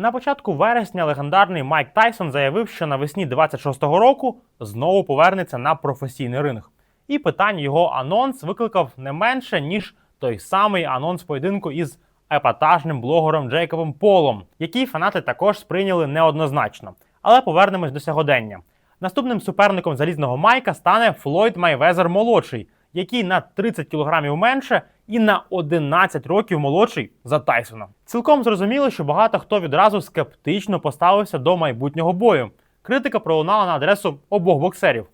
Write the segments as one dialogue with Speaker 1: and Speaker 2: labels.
Speaker 1: На початку вересня легендарний Майк Тайсон заявив, що навесні 26-го року знову повернеться на професійний ринг. І питань його анонс викликав не менше, ніж той самий анонс поєдинку із епатажним блогером Джейкобом Полом, який фанати також сприйняли неоднозначно. Але повернемось до сьогодення. Наступним суперником залізного Майка стане Флойд Майвезер молодший, який на 30 кілограмів менше і на 11 років молодший за Тайсона. Цілком зрозуміло, що багато хто відразу скептично поставився до майбутнього бою. Критика пролунала на адресу обох боксерів.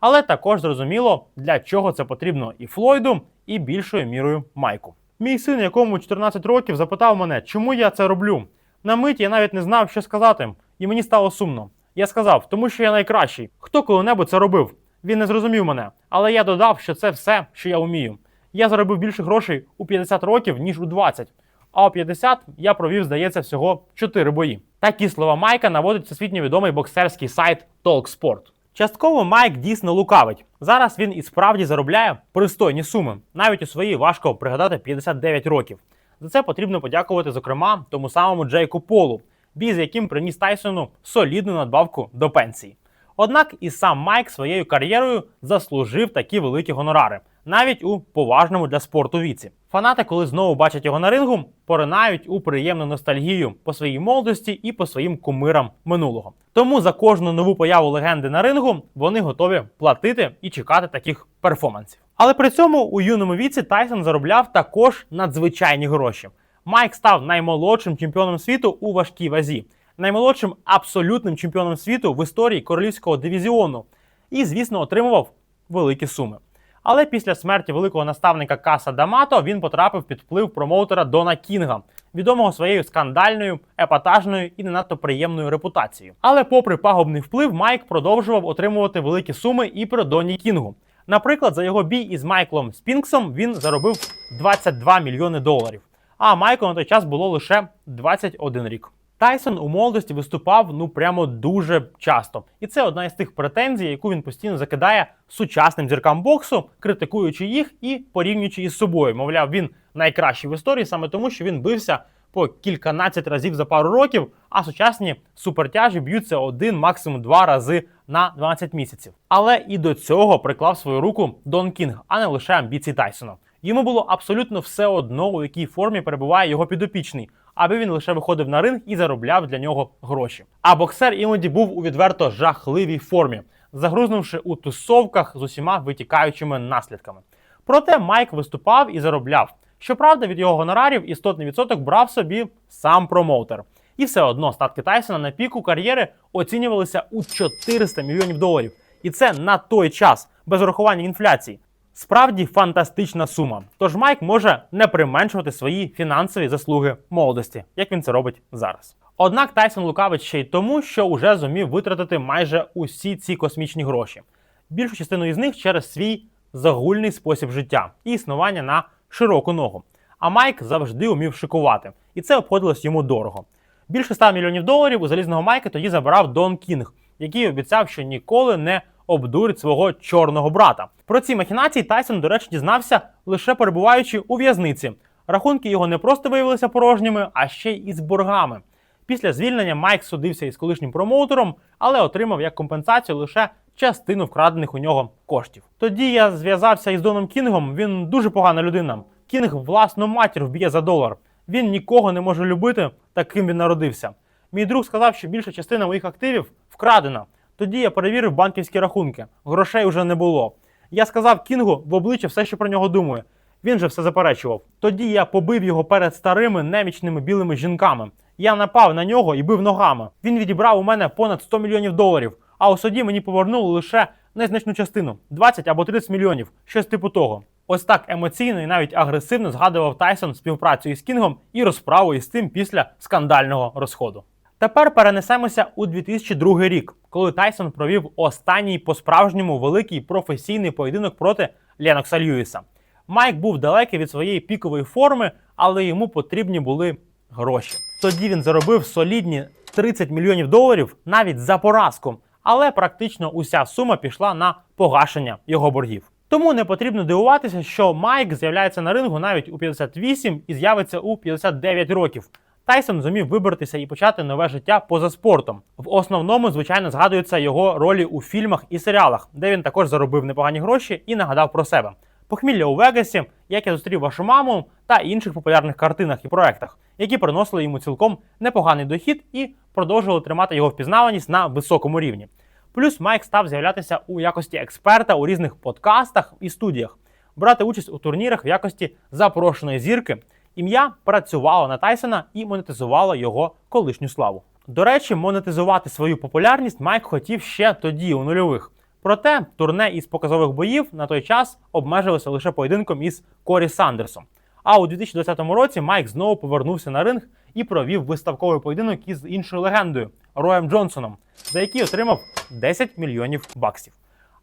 Speaker 1: Але також зрозуміло, для чого це потрібно і Флойду, і більшою мірою Майку. Мій син, якому 14 років, запитав мене, чому я це роблю. На мить я навіть не знав, що сказати, і мені стало сумно. Я сказав, тому що я найкращий. Хто коли-небудь це робив? Він не зрозумів мене, але я додав, що це все, що я вмію. Я заробив більше грошей у 50 років, ніж у 20. А у 50 я провів, здається, всього 4 бої. Такі слова Майка наводить всесвітньо відомий боксерський сайт TalkSport. Частково Майк дійсно лукавить. Зараз він і справді заробляє пристойні суми, навіть у свої важко пригадати 59 років. За це потрібно подякувати, зокрема, тому самому Джейку Полу, бій з яким приніс Тайсону солідну надбавку до пенсії. Однак і сам Майк своєю кар'єрою заслужив такі великі гонорари, навіть у поважному для спорту віці. Фанати, коли знову бачать його на рингу, поринають у приємну ностальгію по своїй молодості і по своїм кумирам минулого. Тому за кожну нову появу легенди на рингу вони готові платити і чекати таких перформансів. Але при цьому у юному віці Тайсон заробляв також надзвичайні гроші. Майк став наймолодшим чемпіоном світу у важкій вазі, наймолодшим абсолютним чемпіоном світу в історії королівського дивізіону і, звісно, отримував великі суми. Але після смерті великого наставника Каса Дамато він потрапив під вплив промоутера Дона Кінга, відомого своєю скандальною, епатажною і не надто приємною репутацією. Але, попри пагубний вплив, Майк продовжував отримувати великі суми і при Доні Кінгу. Наприклад, за його бій із Майклом Спінксом він заробив 22 мільйони доларів. А Майку на той час було лише 21 рік. Тайсон у молодості виступав ну прямо дуже часто, і це одна із тих претензій, яку він постійно закидає сучасним зіркам боксу, критикуючи їх і порівнюючи із собою. Мовляв, він найкращий в історії саме тому, що він бився по кільканадцять разів за пару років, а сучасні супертяжі б'ються один, максимум два рази на 12 місяців. Але і до цього приклав свою руку Дон Кінг, а не лише амбіції Тайсона. Йому було абсолютно все одно, у якій формі перебуває його підопічний, аби він лише виходив на ринг і заробляв для нього гроші. А боксер іноді був у відверто жахливій формі, загрузнувши у тусовках з усіма витікаючими наслідками. Проте Майк виступав і заробляв. Щоправда, від його гонорарів істотний відсоток брав собі сам промоутер. І все одно статки Тайсона на піку кар'єри оцінювалися у 400 мільйонів доларів. І це на той час, без урахування інфляції. Справді фантастична сума. Тож Майк може не применшувати свої фінансові заслуги молодості, як він це робить зараз. Однак Тайсон лукавить ще й тому, що вже зумів витратити майже усі ці космічні гроші. Більшу частину із них через свій загульний спосіб життя і існування на широку ногу. А Майк завжди умів шикувати, і це обходилось йому дорого. Більше 100 мільйонів доларів у залізного Майка тоді забрав Дон Кінг, який обіцяв, що ніколи не обдурить свого чорного брата. Про ці махінації Тайсон, до речі, дізнався лише перебуваючи у в'язниці. Рахунки його не просто виявилися порожніми, а ще й із боргами. Після звільнення Майк судився із колишнім промоутером, але отримав як компенсацію лише частину вкрадених у нього коштів. Тоді я зв'язався із Доном Кінгом. Він дуже погана людина. Кінг власну матір вб'є за долар. Він нікого не може любити, таким він народився. Мій друг сказав, що більша частина моїх активів вкрадена. Тоді я перевірив банківські рахунки. Грошей вже не було. Я сказав Кінгу в обличчя все, що про нього думаю. Він же все заперечував. Тоді я побив його перед старими немічними білими жінками. Я напав на нього і бив ногами. Він відібрав у мене понад 100 мільйонів доларів, а у суді мені повернули лише незначну частину 20 або 30 мільйонів, щось типу того. Ось так емоційно і навіть агресивно згадував Тайсон співпрацю із Кінгом і розправу із тим після скандального розходу. Тепер перенесемося у 2002 рік, коли Тайсон провів останній по-справжньому великий професійний поєдинок проти Ленокса Льюіса. Майк був далекий від своєї пікової форми, але йому потрібні були гроші. Тоді він заробив солідні 30 мільйонів доларів навіть за поразку, але практично уся сума пішла на погашення його боргів. Тому не потрібно дивуватися, що Майк з'являється на рингу навіть у 58 і з'явиться у 59 років. Тайсон зумів вибратися і почати нове життя поза спортом. В основному, звичайно, згадуються його ролі у фільмах і серіалах, де він також заробив непогані гроші і нагадав про себе. Похмілля у Вегасі, як я зустрів вашу маму та інших популярних картинах і проектах, які приносили йому цілком непоганий дохід і продовжували тримати його впізнаваність на високому рівні. Плюс Майк став з'являтися у якості експерта у різних подкастах і студіях, брати участь у турнірах в якості запрошеної зірки. Ім'я працювало на Тайсона і монетизувало його колишню славу. До речі, монетизувати свою популярність Майк хотів ще тоді, у нульових. Проте турне із показових боїв на той час обмежилося лише поєдинком із Корі Сандерсом. А у 2020 році Майк знову повернувся на ринг і провів виставковий поєдинок із іншою легендою Роєм Джонсоном, за який отримав 10 мільйонів баксів.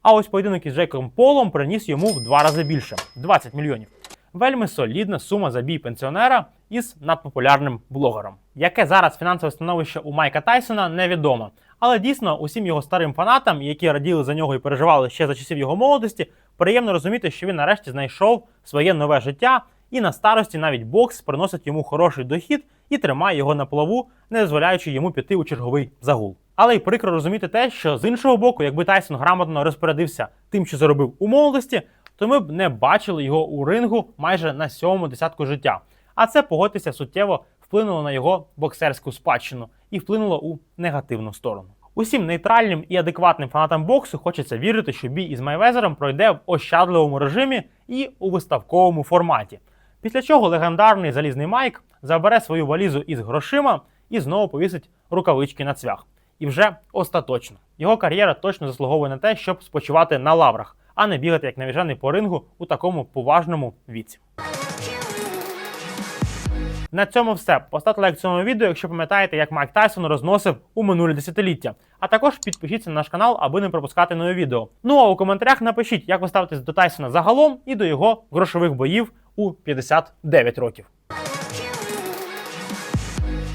Speaker 1: А ось поєдинок із Джейком Полом приніс йому в два рази більше 20 мільйонів. Вельми солідна сума за бій пенсіонера із надпопулярним блогером. Яке зараз фінансове становище у Майка Тайсона, невідомо. Але дійсно усім його старим фанатам, які раділи за нього і переживали ще за часів його молодості, приємно розуміти, що він нарешті знайшов своє нове життя, і на старості навіть бокс приносить йому хороший дохід і тримає його на плаву, не дозволяючи йому піти у черговий загул. Але й прикро розуміти те, що з іншого боку, якби Тайсон грамотно розпорядився тим, що заробив у молодості, то ми б не бачили його у рингу майже на сьомому десятку життя. А це погодьтеся суттєво вплинуло на його боксерську спадщину і вплинуло у негативну сторону. Усім нейтральним і адекватним фанатам боксу хочеться вірити, що бій із Майвезером пройде в ощадливому режимі і у виставковому форматі. Після чого легендарний залізний Майк забере свою валізу із грошима і знову повісить рукавички на цвях. І вже остаточно. Його кар'єра точно заслуговує на те, щоб спочивати на лаврах, а не бігати як навіжений по рингу у такому поважному віці. На цьому все. Поставте лайк цьому відео, якщо пам'ятаєте, як Майк Тайсон розносив у минулі десятиліття. А також підпишіться на наш канал, аби не пропускати нові відео. Ну а у коментарях напишіть, як ви ставитесь до Тайсона загалом і до його грошових боїв у 59 років.